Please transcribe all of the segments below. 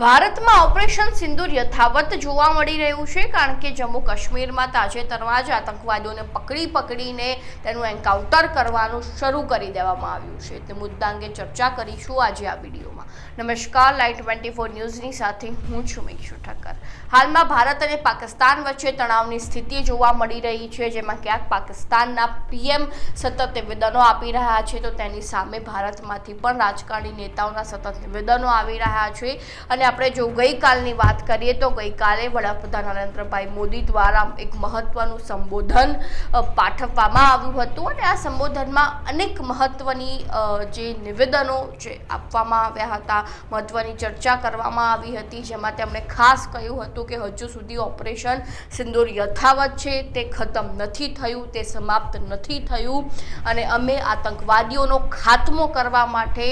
ભારતમાં ઓપરેશન સિંદૂર યથાવત જોવા મળી રહ્યું છે, કારણ કે જમ્મુ કાશ્મીરમાં તાજેતરમાં જ આતંકવાદીઓને પકડી પકડીને તેનું એન્કાઉન્ટર કરવાનું શરૂ કરી દેવામાં આવ્યું છે. તે મુદ્દા અંગે ચર્ચા કરીશું આજે આ વિડીયોમાં. નમસ્કાર લાઈવ ટ્વેન્ટી ફોર ન્યૂઝની સાથે હું છું મેક્ષુ ઠક્કર. હાલમાં ભારત અને પાકિસ્તાન વચ્ચે તણાવની સ્થિતિ જોવા મળી રહી છે, જેમાં ક્યાંક પાકિસ્તાનના પીએમ સતત નિવેદનો આપી રહ્યા છે, તો તેની સામે ભારતમાંથી પણ રાજકારણી નેતાઓના સતત નિવેદનો આવી રહ્યા છે અને આપણે જો ગઈકાલની વાત કરીએ તો ગઈકાલે વડાપ્રધાન નરેન્દ્રભાઈ મોદી દ્વારા એક મહત્વનું સંબોધન પાઠવવામાં આવ્યું હતું અને આ સંબોધનમાં અનેક મહત્વની જે નિવેદનો જે આપવામાં આવ્યા હતા, મહત્વની ચર્ચા કરવામાં આવી હતી, જેમાં તેમણે ખાસ કહ્યું હતું કે હજુ સુધી ઓપરેશન સિંદૂર યથાવત છે, તે ખતમ નથી થયું, તે સમાપ્ત નથી થયું અને અમે આતંકવાદીઓનો ખાત્મો કરવા માટે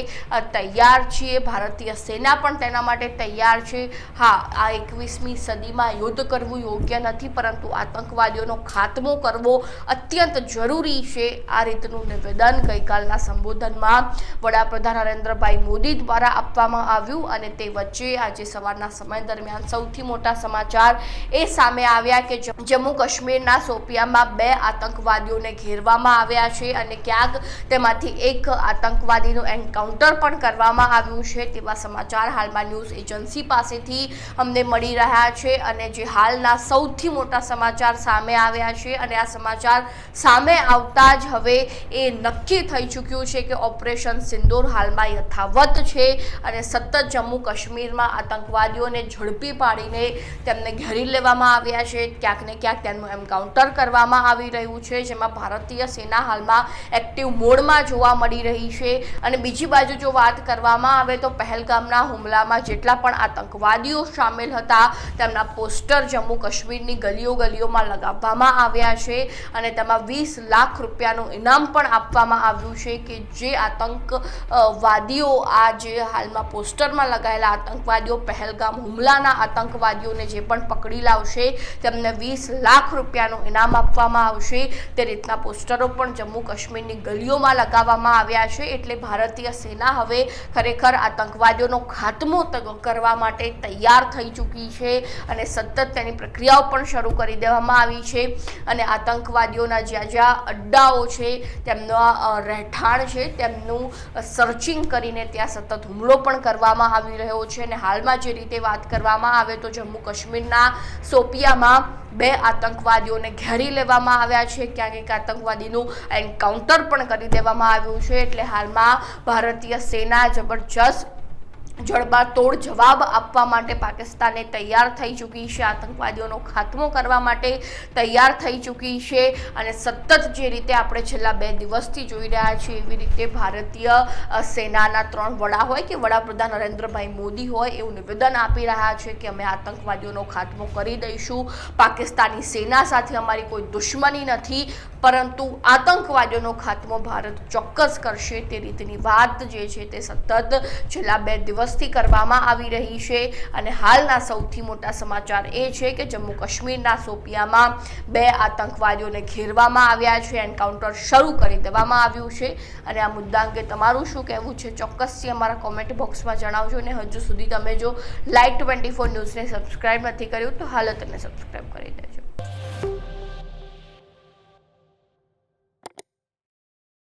તૈયાર છીએ. ભારતીય સેના પણ તેના માટે તૈયાર છે. હા, આ એકવીસમી સદીમાં યુદ્ધ કરવું યોગ્ય નથી, પરંતુ આતંકવાદીઓનો ખાત્મો કરવો અત્યંત જરૂરી છે. આ રીતનું નિવેદન ગઈકાલના સંબોધનમાં વડાપ્રધાન નરેન્દ્રભાઈ મોદી દ્વારા આપવામાં આવ્યું અને તે વચ્ચે આજે સવારના સમય દરમિયાન સૌથી મોટા સમાચાર એ સામે આવ્યા કે જમ્મુ કાશ્મીરના સોપિયામાં બે આતંકવાદીઓને ઘેરવામાં આવ્યા છે અને ક્યાંક તેમાંથી એક આતંકવાદીનું એન્કાઉન્ટર પણ કરવામાં આવ્યું છે. તેવા સમાચાર હાલમાં ન્યૂઝ એજન્સી પાસેથી અમને મળી રહ્યા છે અને જે હાલના સૌથી મોટા સમાચાર સામે આવ્યા છે અને આ સમાચાર સામે આવતા જ હવે એ નક્કી થઈ ચૂક્યું છે કે ઓપરેશન સિંદૂર હાલમાં યથાવત છે અને સતત જમ્મુ કાશ્મીરમાં આતંકવાદીઓને ઝડપી પાડીને તેમને ઘેરી લેવામાં આવ્યા છે. ક્યાંક ને ક્યાંક તેમનું એન્કાઉન્ટર કરવામાં આવી રહ્યું છે, જેમાં ભારતીય સેના હાલમાં એક્ટિવ મોડમાં જોવા મળી રહી છે. અને બીજી બાજુ જો વાત કરવામાં આવે તો પહેલગામના હુમલામાં જેટલા પણ આતંકવાદીઓ સામેલ હતા. તેમના પોસ્ટર જમ્મુ કાશ્મીરની ગલીઓ ગલીઓમાં લગાવવામાં આવ્યા છે અને તેમાં વીસ લાખ રૂપિયાનું ઇનામ પણ આપવામાં આવ્યું છે કે જે આતંકવાદીઓ આ જે હાલમાં પોસ્ટરમાં લગાયેલા આતંકવાદીઓ પહેલગામ હુમલાના આતંકવાદીઓને જે પણ પકડી લાવશે, તેમને વીસ લાખ રૂપિયાનું ઇનામ આપવામાં આવશે. તે રીતના પોસ્ટરો પણ જમ્મુ કાશ્મીરની ગલીઓમાં લગાવવામાં આવ્યા છે. એટલે ભારતીય સેના હવે ખરેખર આતંકવાદીઓનો ખાત્મો કરવા માટે તૈયાર થઈ ચૂકી છે અને સતત તેની પ્રક્રિયાઓ પણ શરૂ કરી દેવામાં આવી છે અને આતંકવાદીઓના જ્યાં જ્યાં અડ્ડાઓ છે, તેમના રહેઠાણ છે, તેમનું સર્ચિંગ કરીને ત્યાં સતત હુમલો પણ કરવામાં આવી રહ્યો છે અને હાલમાં જે રીતે વાત કરવામાં આવે તો જમ્મુ કાશ્મીરના સોપિયામાં બે આતંકવાદીઓને ઘેરી લેવામાં આવ્યા છે. ક્યાંક એક આતંકવાદીનું એન્કાઉન્ટર પણ કરી દેવામાં આવ્યું છે. એટલે હાલમાં ભારતીય સેના જબરજસ્ત જડબાતોડ જવાબ આપવા માટે પાકિસ્તાને તૈયાર થઈ ચૂકી છે. આતંકવાદીઓનો ખાત્મો કરવા માટે તૈયાર થઈ ચૂકી છે અને સતત જે રીતે આપણે છેલ્લા બે દિવસથી જોઈ રહ્યા છીએ, એવી રીતે ભારતીય સેનાના ત્રણ વડા હોય કે વડાપ્રધાન નરેન્દ્રભાઈ મોદી હોય, એવું નિવેદન આપી રહ્યા છે કે અમે આતંકવાદીઓનો ખાત્મો કરી દઈશું. પાકિસ્તાની સેના સાથે અમારી કોઈ દુશ્મની નથી. પરંતુ આતંકવાદીઓનો ખાત્મો ભારત ચોક્કસ કરશે તે રીતની વાત જે છે તે સતત છેલ્લા બે દિવસથી કરવામાં આવી રહી છે અને હાલના સૌથી મોટા સમાચાર એ છે કે જમ્મુ કાશ્મીરના સોપિયામાં બે આતંકવાદીઓને ઘેરવામાં આવ્યા છે, એન્કાઉન્ટર શરૂ કરી દેવામાં આવ્યું છે અને આ મુદ્દા અંગે તમારું શું કહેવું છે ચોક્કસથી અમારા કોમેન્ટ બોક્સમાં જણાવજો અને હજુ સુધી તમે જો લાઈટ ટ્વેન્ટી ફોર ન્યૂઝને સબસ્ક્રાઇબ નથી કર્યું તો હાલ તેને સબસ્ક્રાઈબ કરી દેજો.